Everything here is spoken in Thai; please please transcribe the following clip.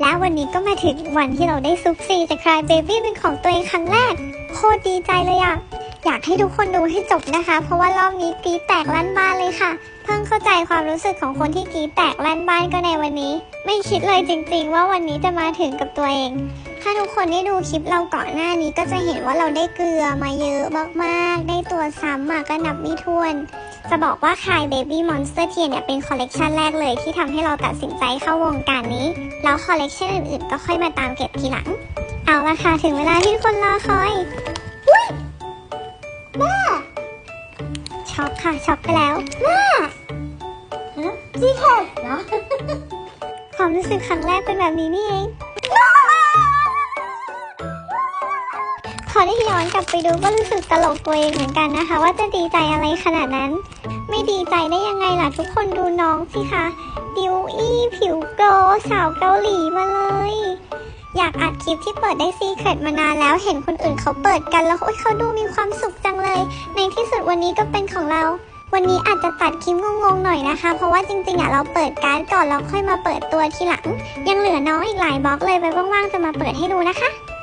แล้ววันนี้ก็มาถึงวันที่เราได้ซุปซีจากคลายเบบี้เป็นของตัวเองครั้งแรก โคตรดีใจเลยอะอยากให้ทุกคนดูให้จบนะคะ เพราะว่ารอบนี้กีแตกลั่นบ้านเลยค่ะ เพิ่งเข้าใจความรู้สึกของคนที่กีแตกลั่นบ้านก็ในวันนี้ ไม่คิดเลยจริง ๆ ว่าวันนี้จะมาถึงกับตัวเอง ถ้าทุกคนได้ดูคลิปเราก่อนหน้านี้ก็จะเห็นว่าเราได้เกลือมาเยอะมากๆ ได้ตัวซ้ำมาก็นับไม่ถ้วน จะบอกว่าคาย Baby Monster เทียเนี่ยเป็นคอลเลกชันแรกเลยที่ทำให้เราตัดสินใจเข้าวงการนี้ แล้วคอลเลกชันอื่นๆ ก็ค่อยมาตามเก็บทีหลัง เอาละค่ะ ถึงเวลาที่ทุกคนรอคอยอุ๊ยแม่ช็อกค่ะช็อกไปแล้วแม่ฮะจีแคทเหรอความรู้สึกครั้งแรกเป็นแบบนี้นี่เอง อได้ย้อนกลับไปดูก็รู้สึกตลกตัวเองเหมือนกันนะคะ ว่าจะดีใจอะไรขนาดนั้น ไม่ดีใจได้ยังไงล่ะทุกคนดูน้องสิคะดิวอี้ผิวโกลสาวเกาหลีมาเลย อยากอัดคลิปที่เปิดได้ซีเครตมานานแล้วเห็นคนอื่นเขาเปิดกันแล้วโอ๊ยเขาดูมีความสุขจังเลย ในที่สุดวันนี้ก็เป็นของเราวันนี้อาจจะตัดคลิปงงๆหน่อยนะคะ เพราะว่าจริงๆอะเราเปิดการ์ดก่อนแล้วค่อยมาเปิดตัวทีหลัง ยังเหลือน้องอีกหลายบล็อกเลยไปว่างๆจะมาเปิดให้ดูนะคะ